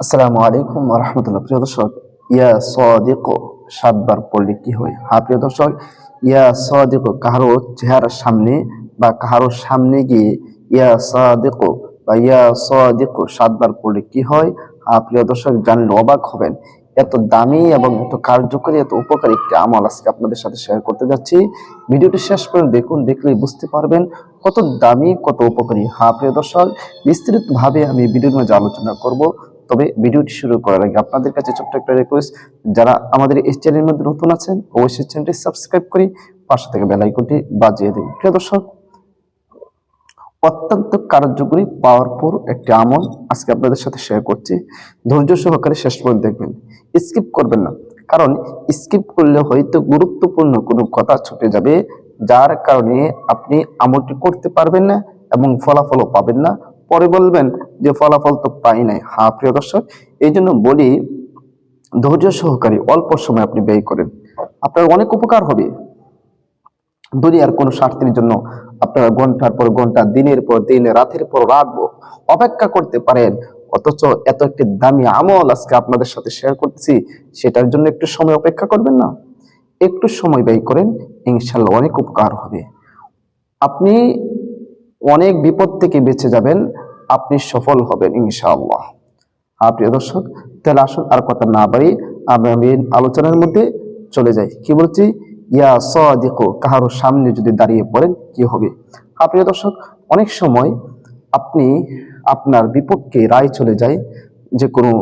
আসসালামু আলাইকুম রহমতুল্লাহ প্রিয় দর্শক, ইয়া সদিক, সাতবার পড়লে কি হয়? হ্যাঁ প্রিয় দর্শক, ইয়া সদিক, কাহারো চেহারার সামনে বা কাহারো সামনে গিয়ে ইয়া সদিক বা ইয়া সদিক সাতবার পড়লে কি হয়? হ্যাঁ প্রিয় দর্শক, জানলে অবাক হবেন। এত দামি এবং এত কার্যকরী, এত উপকারী একটি আমল আজকে আপনাদের সাথে শেয়ার করতে যাচ্ছি। ভিডিওটি শেষ পর্যন্ত দেখুন, দেখলেই বুঝতে পারবেন কত দামি, কত উপকারী। হ্যাঁ প্রিয় দর্শক বিস্তৃতভাবে আমি ভিডিওর মাঝে আলোচনা করব। তবে ভিডিওটি শুরু করার আগে আপনাদের কাছে ছোট্ট একটা রিকোয়েস্ট যারা আমাদের এই চ্যানেলের মধ্যে নতুন আছেন, অবশ্যই চ্যানেলটি সাবস্ক্রাইব করে পাশে থেকে বেল আইকনটি বাজিয়ে দিন প্রিয় দর্শক, অত্যন্ত কার্যকরী পাওয়ারফুল একটি আমল আজকে আপনাদের সাথে শেয়ার করছি। ধৈর্য সহকারে শেষ পর্যন্ত দেখবেন। স্কিপ করবেন না, কারণ স্কিপ করলে হয়তো গুরুত্বপূর্ণ কোনো কথা ছুটে যাবে, যার কারণে আপনি আমলটি করতে পারবেন না এবং ফলাফলও পাবেন না। পরে বলবেন যে ফলাফল তো পাই নাই। হ্যাঁ প্রিয় দর্শক এই জন্য বলি, ধৈর্য সহকারে অল্প সময় আপনি ব্যয় করেন। আপনার অনেক উপকার হবে। দুনিয়ার কোনো স্বার্থের জন্য আপনারা ঘণ্টার পর ঘণ্টা, দিনের পর দিন, রাতের পর রাত অপেক্ষা করতে পারেন। অথচ এত একটি দামি আমল আজকে আপনাদের সাথে শেয়ার করতেছি, সেটার জন্য একটু সময় অপেক্ষা করবেন না। একটু সময় ব্যয় করেন ইনশাল্লাহ অনেক উপকার হবে। আপনি অনেক বিপদ থেকে বেঁচে যাবেন আপনি সফল হবেন, ইনশাআল্লাহ। হ্যাঁ প্রিয় দর্শক, তাহলে আসুন আর কথা না বাড়ি আমরা মেন আলোচনার মধ্যে চলে যাই। কি বলছি? ইয়া সদিকো, কাহারো সামনে যদি দাঁড়িয়ে পড়েন, কি হবে? হ্যাঁ প্রিয় দর্শক, অনেক সময় আপনি আপনার বিপক্ষে রায় চলে যায়, যে কোনো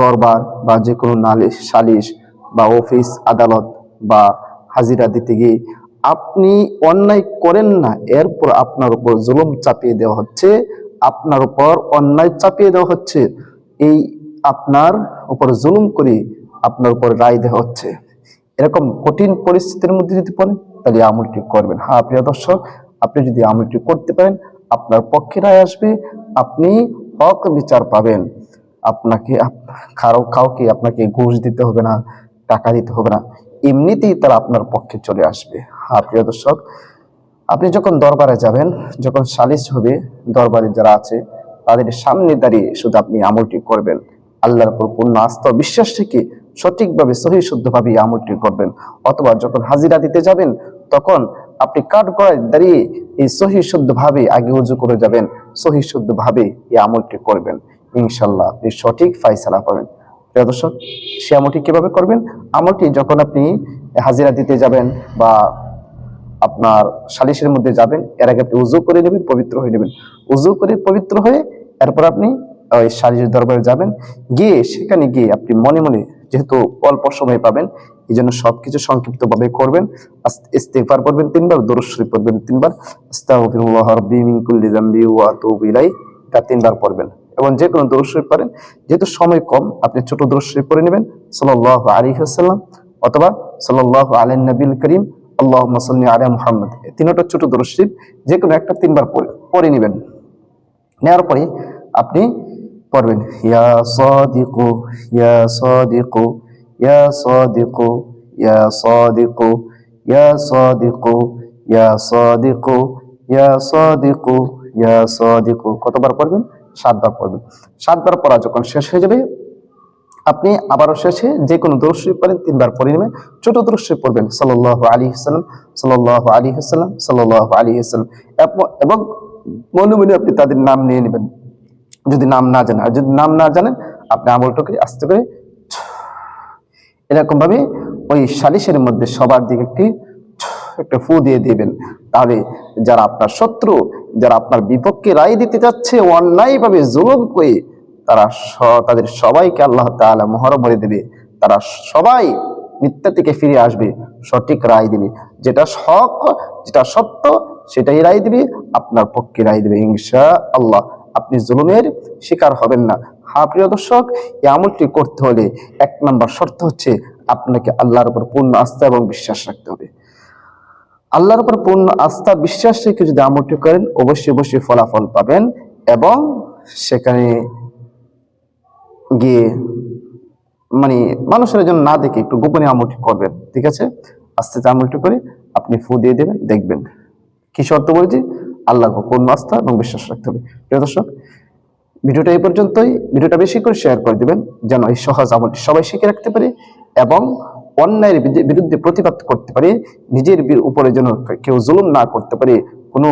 দরবার বা যে কোনো নালিশ, সালিশ বা অফিস, আদালত বা হাজিরা দিতে গিয়ে আপনি অন্যায় করেন না, এরপর আপনার উপর জুলুম চাপিয়ে দেওয়া হচ্ছে আপনার উপর অন্যায় চাপিয়ে দেওয়া হচ্ছে, এই আপনার উপর জুলুম করে আপনার উপর রায় দেওয়া হচ্ছে। এরকম কঠিন পরিস্থিতির মধ্যে যদি পড়েন, তাহলে আমলটি করবেন। হ্যাঁ প্রিয় দর্শক, আপনি যদি আমলটি করতে পারেন, আপনার পক্ষে রায় আসবে, আপনি হক বিচার পাবেন। আপনাকে কারও, কাউকে আপনাকে ঘুষ দিতে হবে না, টাকা দিতে হবে না। এমনিতেই তারা আপনার পক্ষে চলে আসবে। হ্যাঁ প্রিয় দর্শক আপনি যখন দরবারে যাবেন, যখন সালিশ হবে, দরবারে যারা আছে, তাদের সামনে দাঁড়িয়ে শুধু আপনি আমলটি করবেন। আল্লাহর উপর পূর্ণ আস্থা বিশ্বাস থেকে সঠিকভাবে, সহি শুদ্ধভাবে আমলটি করবেন। অথবা যখন হাজিরা দিতে যাবেন, তখন আপনি কাঠ গড়ায় দাঁড়িয়ে এই সহি শুদ্ধভাবে আগে উজু করে যাবেন, সহি শুদ্ধভাবে এই আমলটি করবেন। ইনশাল্লাহ আপনি সঠিক ফাইসালা পাবেন। প্রিয় দর্শক, সে আমলটি কীভাবে করবেন? আমলটি যখন আপনি হাজিরা দিতে যাবেন বা আপনার সালিশের মধ্যে যাবেন, এর আগে আপনি উজু করে নেবেন, পবিত্র হয়ে নেবেন। উজু করে পবিত্র হয়ে এরপর আপনি ওই সালিশের দরবারে যাবেন। গিয়ে সেখানে গিয়ে আপনি মনে মনে যেহেতু অল্প সময় পাবেন এই জন্য সবকিছু সংক্ষিপ্ত ভাবে করবেন ইস্তেগফার পড়বেন তিনবার, দরুদ শরীফ পড়বেন তিনবার। আস্তাগফিরুল্লাহ রাব্বি ওয়া তিনবার পড়বেন। এবং যে কোনো দরুদ শরীফ পড়েন, যেহেতু সময় কম, আপনি ছোট দরুদ শরীফ পড়ে নেবেন। সাল্লাল্লাহু আলাইহি ওয়াসাল্লাম অথবা সাল্লাল্লাহু আলাইহি নবিল করিম আল্লাহুম্মা সাল্লি আলা মুহাম্মদ। তিনটা ছোট দরুদ শরীফ যে কোনো একটা তিনবার পড়ে নেবেন। নেওয়ার পরে আপনি পড়বেন, ইয়া সাদিকু ইয়া সাদিকু ইয়া সাদিকু ইয়া সাদিকু ইয়া সাদিকু ইয়া সাদিকু ইয়া সাদিকু ইয়া সাদিকু। কতবার পড়বেন? সাতবার পড়বেন। সাতবার পড়া যখন শেষ হয়ে যাবে আপনি আবারও শেষে যে কোনো দর্শী পড়েন তিনবার পড়ে নেবেন। ছোট দর্শী পড়বেন সাল্লাহ আলী হাসালাম সাল্লাহ আলী হাসালাম সাল্লাহ আলী হাসালাম এবং মনে মনে আপনি তাদের নাম নিয়ে নেবেন। যদি নাম না জানেন, আর যদি নাম না জানেন, আপনি আমলটাকে আস্তে করে এরকম ভাবে ওই সালিশের মধ্যে সবার দিকে একটি একটা ফু দিয়ে দিবেন। তাহলে যারা আপনার শত্রু, যারা আপনার বিপক্ষে রায় দিতে যাচ্ছে অন্যায়ভাবে জুলুম করে তারা তাদের সবাইকে আল্লাহ তাআলা মোহর বলে দেবে। তারা সবাই মিথ্যা থেকে ফিরে আসবে, সঠিক রায় দিবে। যেটা হক, যেটা সত্য, সেটাই রায় দিবে, আপনার পক্ষে রায় দিবে। ইনশা আল্লাহ আপনি জুলুমের শিকার হবেন না। হ্যাঁ প্রিয় দর্শক, এই আমলটি করতে হলে এক নম্বর শর্ত হচ্ছে আপনাকে আল্লাহর উপর পূর্ণ আস্থা এবং বিশ্বাস রাখতে হবে। আল্লাহর উপর পূর্ণ আস্থা, বিশ্বাস রেখে যদি আমলটি করেন, অবশ্যই অবশ্যই ফলাফল পাবেন এবং সেখানে গিয়ে মানে মানুষের জন্য না দেখে একটু গোপনে আমলটি করবেন, ঠিক আছে? আস্তে আস্তে আমলটি করে আপনি ফু দিয়ে দেবেন, দেখবেন। কি শর্ত বলেছি? আল্লাহ পূর্ণ আস্থা এবং বিশ্বাস রাখতে হবে। প্রিয় দর্শক, ভিডিওটা এই পর্যন্তই। ভিডিওটা বেশি করে শেয়ার করে দিবেন, যেন এই সহজ আমলটি সবাই শিখে রাখতে পারে এবং অন্যায়ের বিরুদ্ধে প্রতিবাদ করতে পারে, নিজের উপরে যেন কেউ জুলুম না করতে পারে। কোনো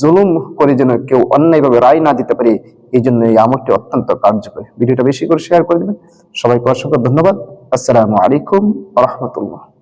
জুলুম করে যেন কেউ অন্যায়ভাবে রায় না দিতে পারে, এই জন্য এই আমলটি অত্যন্ত কার্যকরী। ভিডিওটা বেশি করে শেয়ার করে দেবেন। সবাইকে অসংখ্য ধন্যবাদ। আসসালামু আলাইকুম রহমতুল্লাহ।